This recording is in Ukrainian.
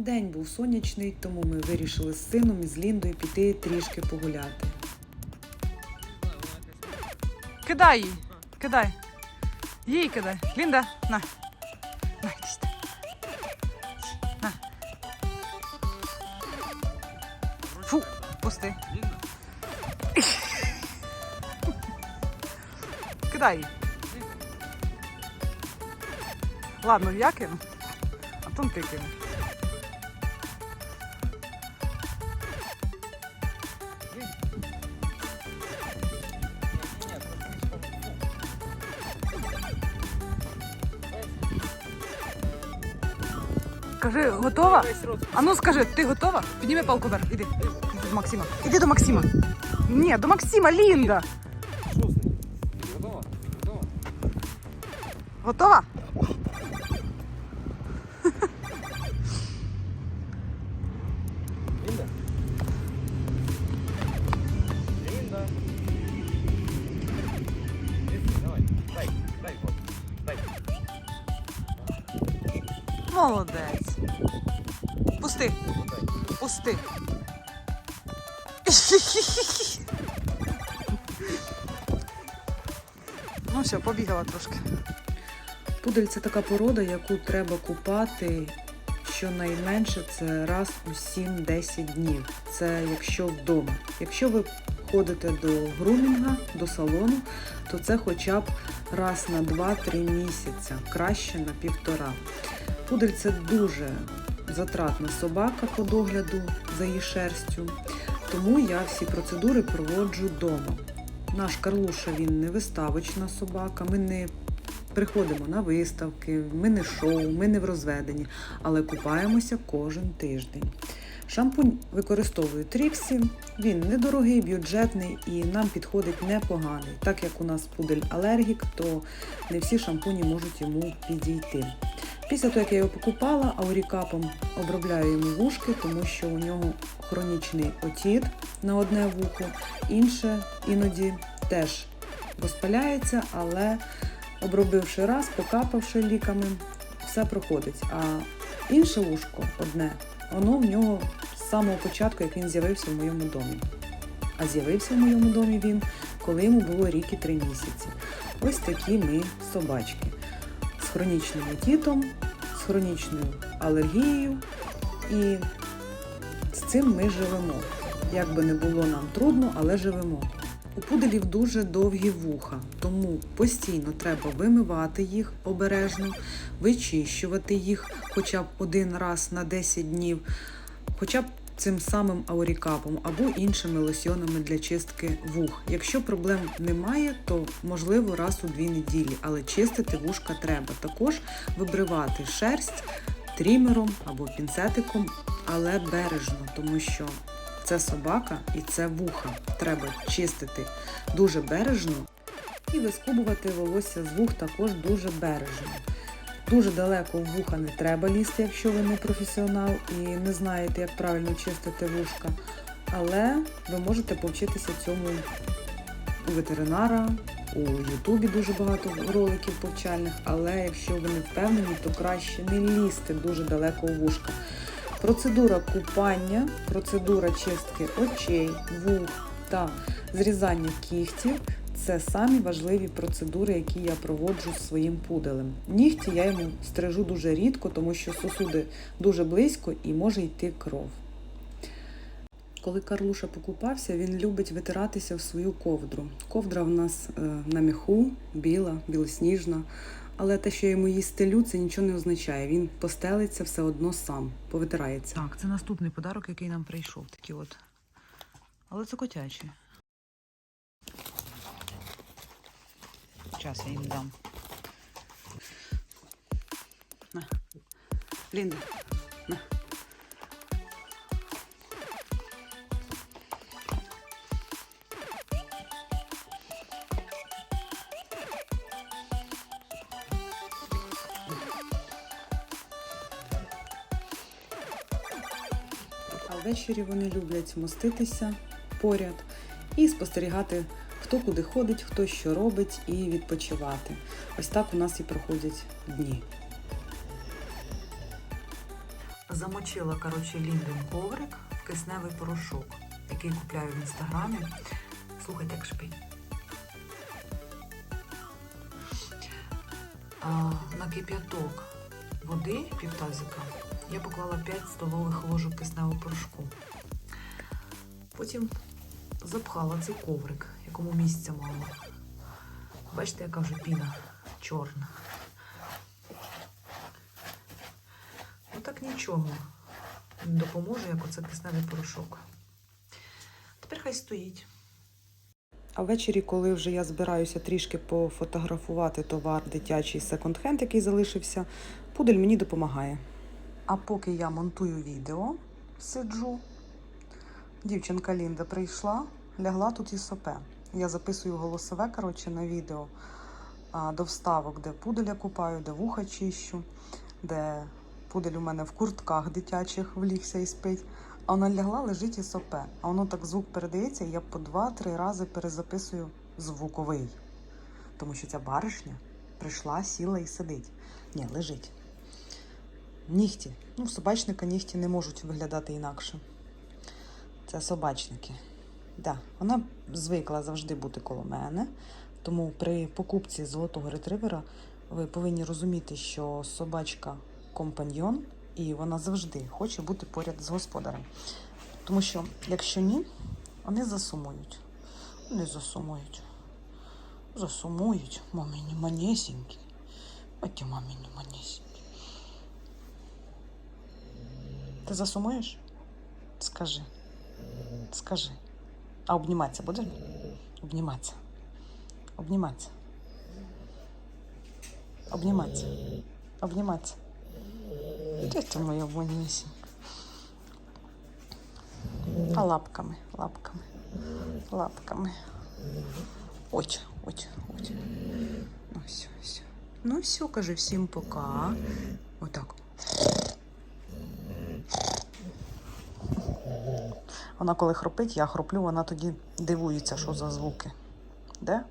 День був сонячний, тому ми вирішили з сином і з Ліндою піти трішки погуляти. Кидай їй. Кидай. Їй кидай. Лінда, на. На. На. Фу, пусти. Кидай їй. Ладно, я кину, а потім ти кину. Скажи, готова? А ну скажи, ти готова? Підніми палку вверх, іди. Іди до Максима. Іди до Максима. Ні, до Максима, Лінда. Готова? Готова? Готова? Молодець. Пусти. Пусти. Ну все, побігала трошки. Пудель це така порода, яку треба купати щонайменше це раз у 7-10 днів. Це якщо вдома. Якщо ви ходите до грумінга, до салону, то це хоча б раз на 2-3 місяця, краще на півтора. Пудель це дуже затратна собака по догляду за її шерстю, тому я всі процедури проводжу вдома. Наш Карлуша він не виставочна собака, ми не приходимо на виставки, ми не шоу, ми не в розведенні, але купаємося кожен тиждень. Шампунь використовую Тріксі, він недорогий, бюджетний і нам підходить непоганий. Так як у нас пудель алергік, то не всі шампуні можуть йому підійти. Після того, як я його покупала, аурікапом обробляю йому вушки, тому що у нього хронічний отіт на одне вухо, інше іноді теж розпаляється, але обробивши раз, покапавши ліками, все проходить. А інше вушко одне, воно в нього з самого початку, як він з'явився в моєму домі. А з'явився в моєму домі він, коли йому було рік і три місяці. Ось такі ми собачки з хронічним отітом, з хронічною алергією. І з цим ми живемо. Як би не було нам трудно, але живемо. У пуделів дуже довгі вуха, тому постійно треба вимивати їх обережно, вичищувати їх хоча б один раз на 10 днів, хоча б цим самим аурікапом або іншими лосьонами для чистки вух. Якщо проблем немає, то можливо раз у дві неділі, але чистити вушка треба. Також вибривати шерсть трімером або пінцетиком, але бережно, тому що це собака і це вуха. Треба чистити дуже бережно і вискубувати волосся з вух також дуже бережно. Дуже далеко в вуха не треба лізти, якщо ви не професіонал і не знаєте, як правильно чистити вушка. Але ви можете повчитися цьому у ветеринара, у Ютубі дуже багато роликів повчальних, але якщо ви не впевнені, то краще не лізти дуже далеко у вушка. Процедура купання, процедура чистки очей, вух та зрізання кігтів це самі важливі процедури, які я проводжу з своїм пуделем. Нігті я йому стрижу дуже рідко, тому що сосуди дуже близько і може йти кров. Коли Карлуша покупався, він любить витиратися в свою ковдру. Ковдра в нас е, на міху, біла, білосніжна. Але те, що я йому її стелю, це нічого не означає. Він постелиться все одно сам, повитирається. Так, це наступний подарок, який нам прийшов. Такі от. Але це котячі. Зараз я їм дам. Лінда. Ввечері вони люблять моститися поряд і спостерігати, хто куди ходить, хто що робить, і відпочивати. Ось так у нас і проходять дні. Замочила, коротше, ліндин коврик, кисневий порошок, який купляю в інстаграмі. Слухайте, як шипить. А, на кип'яток води півтазика я поклала 5 столових ложок кисневого порошку. Потім запхала цей коврик, якому місця мало. Бачите, яка вже піна чорна. Ну так нічого. Не допоможе, як оце кисневий порошок. Тепер хай стоїть. А ввечері, коли вже я збираюся трішки пофотографувати товар дитячий секонд-хенд, який залишився, пудель мені допомагає. А поки я монтую відео, сиджу, дівчинка Лінда прийшла, лягла тут і сопе. Я записую голосове, коротше, на відео а, до вставок, де пуделя купаю, де вуха чищу, де пудель у мене в куртках дитячих влігся і спить. А вона лягла, лежить і сопе. А воно так звук передається, і я по два-три рази перезаписую звуковий. Тому що ця баришня прийшла, сіла і сидить. Ні, лежить. Нігті. Ну, собачника нігті не можуть виглядати інакше. Це собачники. Да, вона звикла завжди бути коло мене. Тому при покупці золотого ретривера ви повинні розуміти, що собачка компаньйон, і вона завжди хоче бути поряд з господарем. Тому що, якщо ні, вони засумують. Вони засумують. Засумують, мамині манесенькі. Оті мамині манесенькі. Ти засумуєш? Скажи. Скажи. А обніматися будеш? Обніматися. Обніматися. Обніматися. Обніматися. Де ти моя вонісінька? А лапками, лапками, лапками. Ось, ось, ось. Ну все, все. Ну все, каже всім пока. Отак. Вона коли хропить, я хроплю, вона тоді дивується, що за звуки. Де?